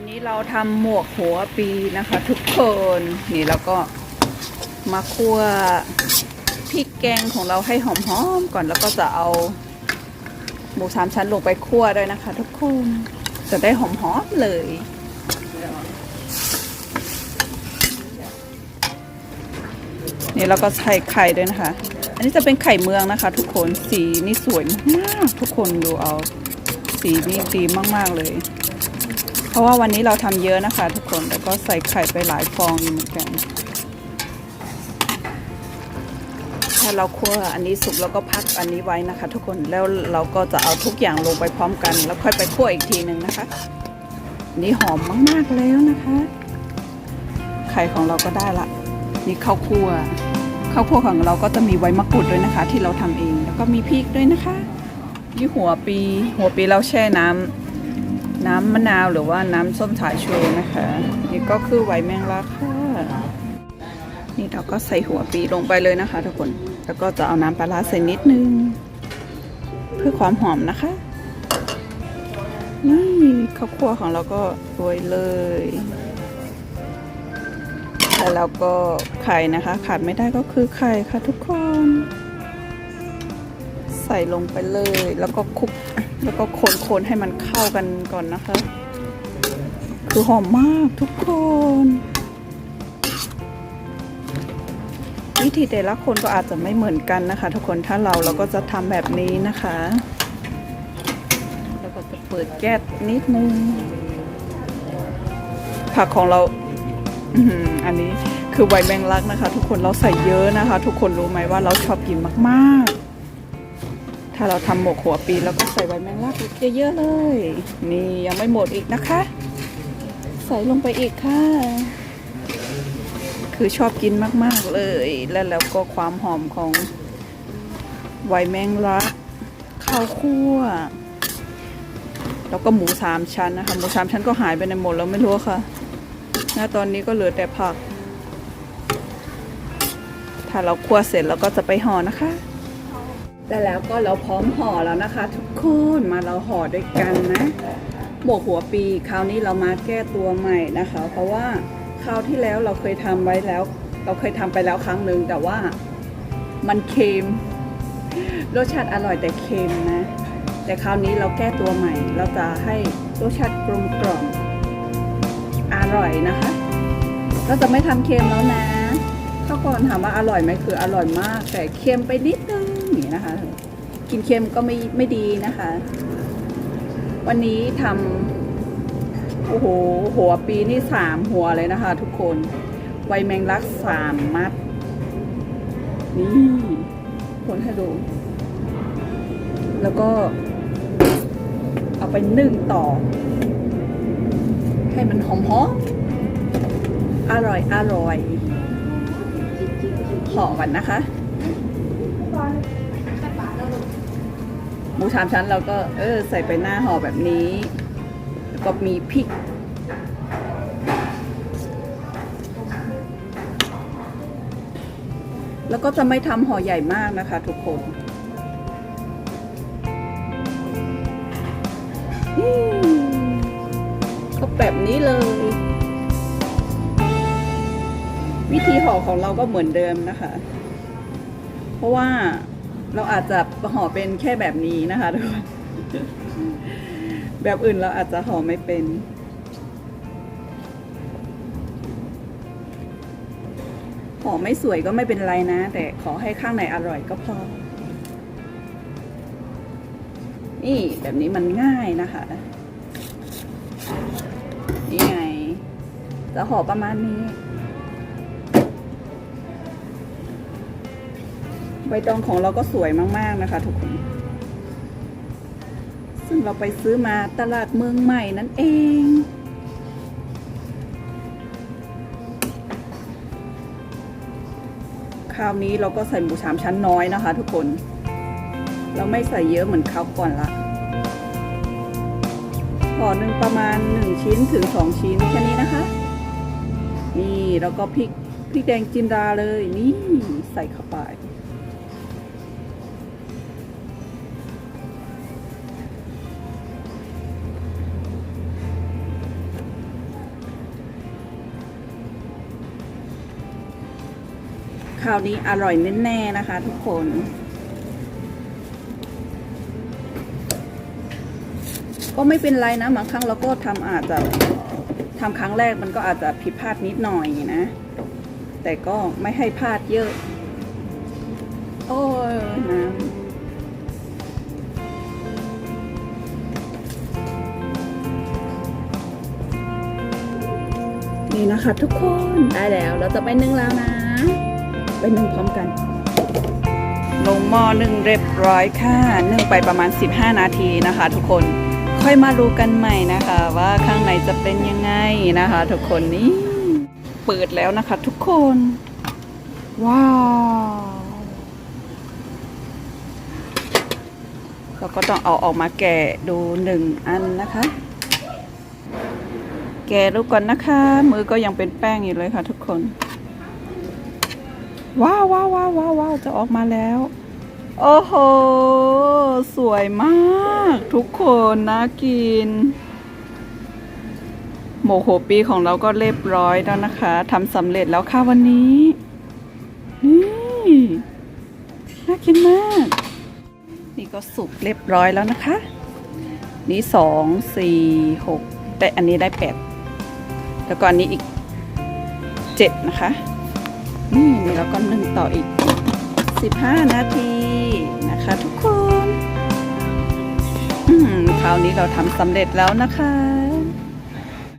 วันนี้เราทำหมวกหัวปีนะคะ ทุกคนนี่แล้วก็มาคั่วพริกแกงของเราให้หอมๆก่อนแล้วก็จะเอาหมูสามชั้นลงไปคั่วด้วยนะคะ ทุกคนจะได้หอมๆเลยนี่แล้วก็ใส่ไข่ด้วยนะคะ อันนี้จะเป็นไข่เมืองนะคะ ทุกคนสีนี่สวยมากทุกคนดูเอาสีนี่ดีมากๆเลย ราะว่าวันนี้เราทำเยอะนะคะทุกคน แล้วก็ใส่ไข่ไปหลายฟองอยู่เหมือนกัน ถ้าเราคั่วอันนี้สุกแล้วก็พักอันนี้ไว้นะคะ ทุกคน แล้วเราก็จะเอาทุกอย่างลงไปพร้อมกัน แล้วค่อยไปคั่วอีกทีหนึ่งนะคะ นี่หอมมากๆแล้วนะคะ ไข่ของเราก็ได้ละ นี่ข้าวคั่วข้าวคั่วของเราก็จะมีใบมะกรูดด้วยนะคะ ที่เราทำเอง แล้วก็มีพริกด้วยนะคะนี่หัวปี หัวปีเราแช่น้ำ น้ำมะนาวหรือว่าน้ำส้มสายชูนะคะ นี่ก็คือไวแมงลักค่ะนี่เราก็ใส่หัวปีลงไปเลยนะคะทุกคนแล้วก็จะเอาน้ำปลาร้าใส่นิดนึง เพื่อความหอมนะคะนี่ข้าวคั่วของเราก็โรยเลยแล้วเราก็ไข่นะคะ ขาดไม่ได้ก็คือไข่ค่ะทุกคน ใส่ลงไปเลยแล้วก็คลุก แล้วก็คนๆให้มันเข้ากันก่อนนะคะ คือหอมมากทุกคนวิธีแต่ละคนก็อาจจะไม่เหมือนกันนะคะ ทุกคนถ้าเราเราก็จะทำแบบนี้นะคะ แล้วก็จะเปิดแก๊สนิดนึง ผักของเราอันนี้คือใบแมงลักนะคะ ทุกคนเราใส่เยอะนะคะ ทุกคนรู้ไหมว่าเราชอบกินมากๆ ถ้าเราทำหมกหัวปีแล้วก็ใส่ใบแมงลักเยอะๆเลย นี่ยังไม่หมดอีกนะคะ ใส่ลงไปอีกค่ะ คือชอบกินมากๆเลย และแล้วก็ความหอมของใบแมงลักข้าวคั่วแล้วก็หมูสามชั้นนะคะ หมูสามชั้นก็หายไปในหมดแล้วไม่รู้ค่ะณตอนนี้ก็เหลือแต่ผัก ถ้าเราคั่วเสร็จเราก็จะไปห่อนะคะ แต่แล้วก็เราพร้อมห่อแล้วนะคะ ทุกคนมาเราห่อด้วยกันนะหมวกหัวปีคราวนี้เรามาแก้ตัวใหม่นะคะ เพราะว่าคราวที่แล้วเราเคยทำไว้แล้ว เราเคยทำไปแล้วครั้งหนึ่งแต่ว่ามันเค็มรสชาติอร่อยแต่เค็มนะ แต่คราวนี้เราแก้ตัวใหม่ เราจะให้รสชาติกลมกล่อมอร่อยนะคะเราจะไม่ทำเค็มแล้วนะถ้าก่อนถามว่าอร่อยไหมคืออร่อยมาก แต่เค็มไปนิด นะคะ กินเค็มก็ไม่ไม่ดีนะคะ วันนี้ทำโอ้โหหัวปีนี่สามหัวเลยนะคะ ทุกคนไวแมงลักสามมัด นี่คนให้ดู แล้วก็ เอาไปนึ่งต่อ ให้มันหอมหอมๆอร่อยอร่อยห่อกันนะคะ หมูสามชั้นเราก็เออใส่ไปหน้าห่อแบบนี้ แล้วก็มีพริก แล้วก็จะไม่ทำห่อใหญ่มากนะคะทุกคนก็แบบนี้เลย วิธีห่อของเราก็เหมือนเดิมนะคะ เพราะว่า เราอาจจะห่อเป็นแค่แบบนี้นะคะทุกคนแบบอื่นเราอาจจะห่อไม่เป็น ห่อไม่สวยก็ไม่เป็นไรนะ แต่ขอให้ข้างในอร่อยก็พอ นี่แบบนี้มันง่ายนะคะนี่ไง จะห่อประมาณนี้ ใบตองของเราก็สวยมากๆนะคะทุกคน ซึ่งเราไปซื้อมาตลาดเมืองใหม่นั่นเอง คราวนี้เราก็ใส่หมูสามชั้นน้อยนะคะทุกคน เราไม่ใส่เยอะเหมือนคราวก่อนละห่อหนึ่งประมาณ 1 ชิ้นถึง 2 ชิ้นแค่นี้นะคะ นี่แล้วก็พริกพริกแดงจินดาเลยนี่ใส่เข้าไป ราวนี้อร่อยแน่ๆนะคะ ทุกคน ก็ไม่เป็นไรนะบางครั้งเราก็ทำอาจจะทำครั้งแรกมันก็อาจจะผิดพลาดนิดหน่อยนะ แต่ก็ไม่ให้พลาดเยอะ โอ้ยน้ำนี่นะคะทุกคนได้แล้วเราจะไปนึ่งแล้วนะ ไปนึ่งพร้อมกัน ลงหม้อนึ่งเรียบร้อยค่ะนึ่งไปประมาณ 15 นาทีนะคะ ทุกคนค่อยมาดูกันใหม่นะคะ ว่าข้างในจะเป็นยังไงนะคะ ทุกคนนี่เปิดแล้วนะคะ ทุกคน ว้าวเราก็ต้องเอาออกมาแกะดูหนึ่งอันนะคะ แกะดูก่อนนะคะ มือก็ยังเป็นแป้งอยู่เลยค่ะทุกคน ว้าวว้าวว้าวว้าววาวจะออกมาแล้ว โอ้โห สวยมาก ทุกคนน่ากิน โมโหปีของเราก็เรียบร้อยแล้วนะคะทำสำเร็จแล้วค่ะวันนี้ นี่น่ากินมาก นี่ก็สุกเรียบร้อยแล้วนะคะ นี่สองสี่หกแต่อันนี้ได้แปดแล้วก็อันนี้อีกเจ็ดนะคะ นี่เราก็นึ่งต่ออีก 15 นาทีนะคะทุกคนคราวนี้เราทำสำเร็จแล้วนะคะ